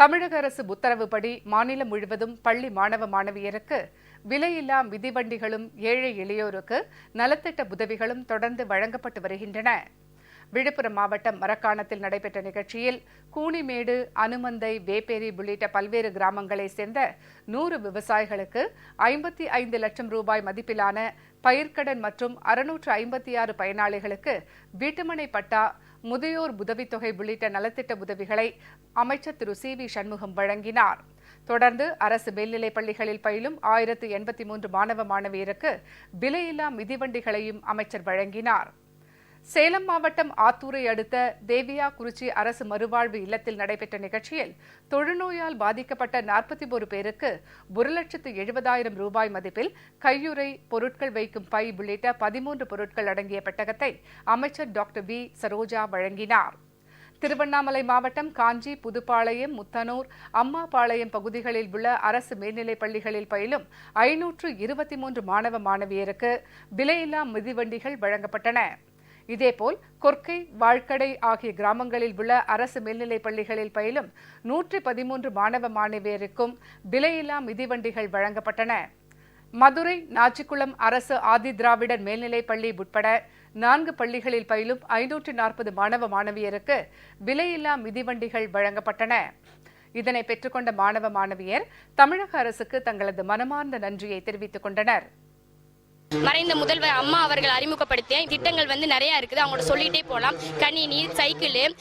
தமிழக அரசு உத்தரவுப்படி மாநிலம் முழுவதும் பள்ளி மாணவ மாணவியருக்கு விலையில்லா மிதிவண்டிகளும் ஏழை எளியோருக்கு நலத்திட்ட உதவிகளும் தொடர்ந்து வழங்கப்பட்டு வருகின்றன. விழுப்புரம் மாவட்டம் மரக்காணத்தில் நடைபெற்ற நிகழ்ச்சியில் கூனிமேடு அனுமந்தை வேப்பேரி உள்ளிட்ட பல்வேறு கிராமங்களைச் சேர்ந்த நூறு விவசாயிகளுக்கு ஐம்பத்தி ஐந்து லட்சம் ரூபாய் மதிப்பிலான பயிர்க்கடன் மற்றும் அறுநூற்று ஐம்பத்தி ஆறு பயனாளிகளுக்கு வீட்டுமனை பட்டா முதியோர் உதவித்தொகை உள்ளிட்ட நலத்திட்ட உதவிகளை அமைச்சர் திரு சி வி சண்முகம் வழங்கினார். தொடர்ந்து அரசு மேல்நிலைப் பள்ளிகளில் பயிலும் ஆயிரத்து எண்பத்தி மூன்று மாணவ மாணவியருக்கு விலையில்லா மிதிவண்டிகளையும் அமைச்சர் வழங்கினார். சேலம் மாவட்டம் ஆத்தூரை அடுத்த தேவியா குறிச்சி அரசு மறுவாழ்வு இல்லத்தில் நடைபெற்ற நிகழ்ச்சியில் தொழுநோயால் பாதிக்கப்பட்ட நாற்பத்தி ஒரு பேருக்கு ஒரு லட்சத்து எழுபதாயிரம் ரூபாய் மதிப்பில் கையுறை பொருட்கள் வைக்கும் பை உள்ளிட்ட பதிமூன்று பொருட்கள் அடங்கிய பெட்டகத்தை அமைச்சர் டாக்டர் வி. சரோஜா வழங்கினார். திருவண்ணாமலை மாவட்டம் காஞ்சி புதுப்பாளையம் முத்தனூர் அம்மாபாளையம் பகுதிகளில் உள்ள அரசு மேல்நிலைப் பள்ளிகளில் பயிலும் ஐநூற்று இருபத்தி மூன்று மாணவ மாணவியருக்கு விலையில்லா மிதிவண்டிகள் வழங்கப்பட்டன. இதேபோல் கொர்க்கை வாழ்க்கடை ஆகிய கிராமங்களில் உள்ள அரசு மேல்நிலைப் பள்ளிகளில் பயிலும் நூற்றி பதிமூன்று மாணவ மாணவியருக்கும் விலையில்லா மிதிவண்டிகள் வழங்கப்பட்டன. மதுரை நாச்சிக்குளம் அரசு ஆதி திராவிடர் மேல்நிலைப் பள்ளி உட்பட நான்கு பள்ளிகளில் பயிலும் ஐநூற்று நாற்பது மாணவ மாணவியருக்கு விலையில்லா மிதிவண்டிகள் வழங்கப்பட்டன. இதனை பெற்றுக்கொண்ட மாணவ மாணவியர் தமிழக அரசுக்கு தங்களது மனமார்ந்த நன்றியை தெரிவித்துக் கொண்டனர். மறைந்த முதல்வர் அம்மா அவர்கள் அறிமுகப்படுத்திய திட்டங்கள் வந்து நிறைய இருக்குது. அவங்களோட சொல்லிட்டே போகலாம். கணினி சைக்கிள்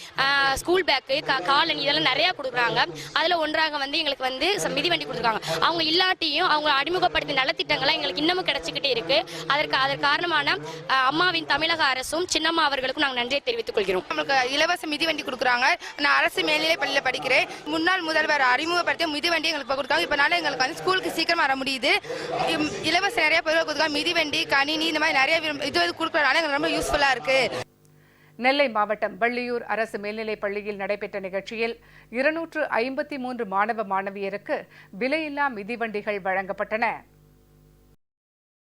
ஸ்கூல் பேக்கு காலனி இதெல்லாம் நிறைய கொடுக்குறாங்க. அதில் ஒன்றாக வந்து எங்களுக்கு வந்து ச- மிதிவண்டி கொடுத்துருக்காங்க. அவங்க இல்லாட்டியும் அவங்க அறிமுகப்படுத்திய நலத்திட்டங்கள்லாம் எங்களுக்கு இன்னமும் கிடைச்சிக்கிட்டே இருக்கு. அதற்கு அதற்கு காரணமான அம்மாவின் தமிழக அரசும் சின்னம்மா அவர்களுக்கும் நாங்கள் நன்றியை தெரிவித்துக் கொள்கிறோம். நம்மளுக்கு இலவச மிதிவண்டி கொடுக்குறாங்க. நான் அரசு மேல்நிலை பள்ளியில் படிக்கிறேன். முன்னாள் முதல்வர் அறிமுகப்படுத்திய மிதிவண்டி எங்களுக்கு கொடுத்தாங்க இப்போனால எங்களுக்கு வந்து ஸ்கூலுக்கு சீக்கிரம் வர முடியுது. இலவச நிறைய பொருள் கொடுத்தாங்க மிதிவண்டி கணினி இந்த மாதிரி நிறைய இது கொடுக்குறதுனால எங்களுக்கு ரொம்ப யூஸ்ஃபுல்லாக இருக்குது நெல்லை மாவட்டம் வள்ளியூர் அரசு மேல்நிலைப் பள்ளியில் நடைபெற்ற நிகழ்ச்சியில் இருநூற்று ஐம்பத்தி மூன்று மாணவ மாணவியருக்கு விலையில்லா மிதிவண்டிகள் வழங்கப்பட்டன.